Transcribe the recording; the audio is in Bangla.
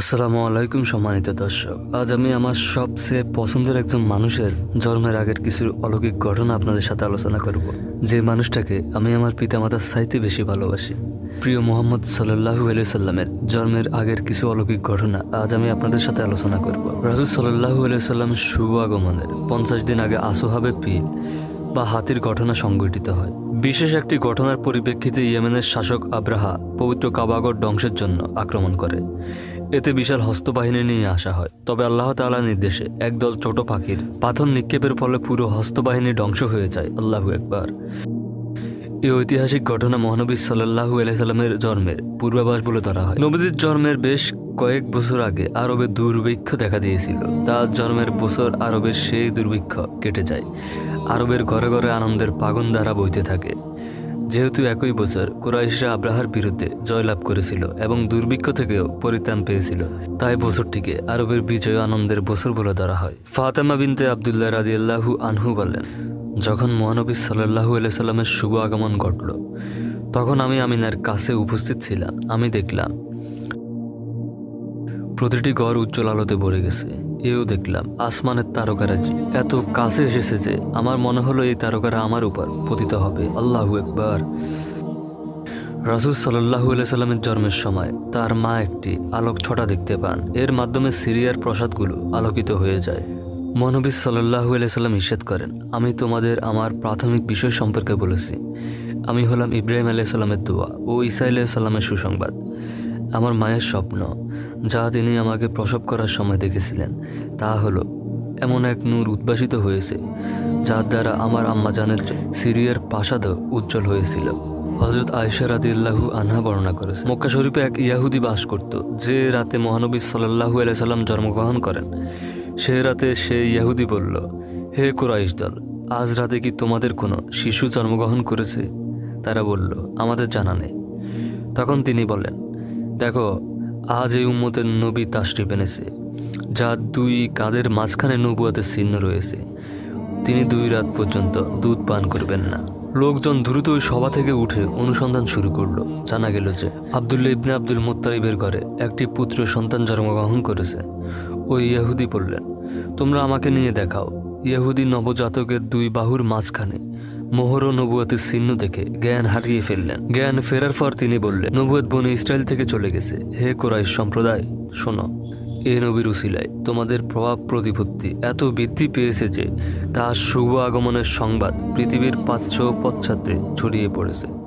আসসালামু আলাইকুম সম্মানিত দর্শক। আজ আমি আমার সবচেয়ে পছন্দের একজন মানুষের জন্মের আগের কিছু অলৌকিক ঘটনা আপনাদের সাথে আলোচনা করব। যে মানুষটাকে আমি আমার পিতামাতার চাইতে বেশি ভালোবাসি। প্রিয় মোহাম্মদ সাল্লাহু সাল্লামের জন্মের আগের কিছু অলৌকিক ঘটনা আজ আমি আপনাদের সাথে আলোচনা করব। রাজুল সাল্লাহু সাল্লামের শুভ আগমনের পঞ্চাশ দিন আগে আসোহাবে পিল বা হাতির ঘটনা সংঘটিত হয়। বিশেষ একটি ঘটনার পরিপ্রেক্ষিতে ইয়েমেনের শাসক আব্রাহা পবিত্র কাবাগর ধ্বংসের জন্য আক্রমণ করে। এতে বিশাল হস্তবাহিনী নিয়ে আসা হয়। তবে আল্লাহ তাআলার নির্দেশে একদল ছোট পাখির পাথর নিক্ষেপের ফলে পুরো হস্তবাহিনী ধ্বংস হয়ে যায়। আল্লাহ একবার এই ঐতিহাসিক ঘটনা মহানবী সাল্লাহু আলাইসাল্লামের জন্মের পূর্বাভাস বলে ধরা হয়। নবীজির জন্মের বেশ কয়েক বছর আগে আরবে দুর্ভিক্ষ দেখা দিয়েছিল। তার জন্মের বছর আরবের সেই দুর্ভিক্ষ কেটে যায়। আরবের ঘরে ঘরে আনন্দের পাগন দ্বারা বইতে থাকে। যেহেতু একই বছর কুরাইশরা আব্রাহার বিরুদ্ধে জয়লাভ করেছিল এবং দুর্ভিক্ষ থেকেও পরিত্রাণ পেয়েছিল, তাই বছরটিকে আরবের বিজয় আনন্দের বছর বলে ধরা হয়। ফাতেমা বিনতে আবদুল্লাহ রাদিয়াল্লাহু আনহু বলেন, যখন মহানবী সাল্লাহু সাল্লামের শুভ আগমন ঘটল, তখন আমি আমিনার কাছে উপস্থিত ছিলাম। আমি দেখলাম, প্রতিটি ঘর উজ্জ্বল আলোতে ভরে গেছে। এও দেখলাম, আসমানের তারকারাজি। এত কাছে এসেছে যে আমার মনে হলো এই তারকারা আমার উপর পতিত হবে। আল্লাহু একবার রাসুল সাল্লাহু সাল্লামের জন্মের সময় তার মা একটি আলোক ছটা দেখতে পান। এর মাধ্যমে সিরিয়ার প্রসাদগুলো আলোকিত হয়ে যায়। মহানবী সাল্লাহু সাল্লাম ইস্যাদ করেন, আমি তোমাদের আমার প্রাথমিক বিষয় সম্পর্কে বলেছি। আমি হলাম ইব্রাহিম আলাইসাল্লামের দোয়া ও ইসা আলাইসাল্লামের সুসংবাদ। আমার মায়ের স্বপ্ন, যা তিনি আমাকে প্রসব করার সময় দেখেছিলেন, তা হলো এমন এক নূর উদ্ভাসিত হয়েছে, যার দ্বারা আমার আম্মা জানের সিরিয়ার প্রাসাদও উজ্জ্বল হয়েছিল। হজরত আয়সা রাদিল্লাহু আনহা বর্ণনা করেছে মক্কা শরীফে এক ইয়াহুদি বাস করত, যে রাতে মহানবী সাল্লাহু আলাইসাল্লাম জন্মগ্রহণ করেন। সে রাতে সে ইয়াহুদি বলল, হে কুরাইশ দল, আজ রাতে কি তোমাদের কোনো শিশু জন্মগ্রহণ করেছে? তারা বলল, আমাদের জানা নেই। তখন তিনি বলেন দেখো, আজ এই উম্মতের নবী তাশরিফ এনেছে, যা দুই কাঁধের মাঝখানে নবুয়াতের চিহ্ন রয়েছে। তিনি দুই রাত পর্যন্ত দুধ পান করবেন না। লোকজন দ্রুত ওই সভা থেকে উঠে অনুসন্ধান শুরু করল। জানা গেল যে আবদুল্লা ইবনে আব্দুল মোত্তারিবের ঘরে একটি পুত্র সন্তান জন্মগ্রহণ করেছে। ওই ইয়াহুদি বললেন, তোমরা আমাকে নিয়ে দেখাও। ইয়াহুদি নবজাতকের দুই বাহুর মাঝখানে মোহর ও নবুয়াতের চিহ্ন দেখে জ্ঞান হারিয়ে ফেললেন। জ্ঞান ফেরার পর তিনি বললেন, নবুয়াত বনে ইসরায়েল থেকে চলে গেছে। হে কোরাই সম্প্রদায়, শোনো, এ নবীর উসিলায় তোমাদের প্রভাব প্রতিপত্তি এত বৃদ্ধি পেয়েছে যে তার শুভ আগমনের সংবাদ পৃথিবীর পাচ্ছ পশ্চাতে ছড়িয়ে পড়েছে।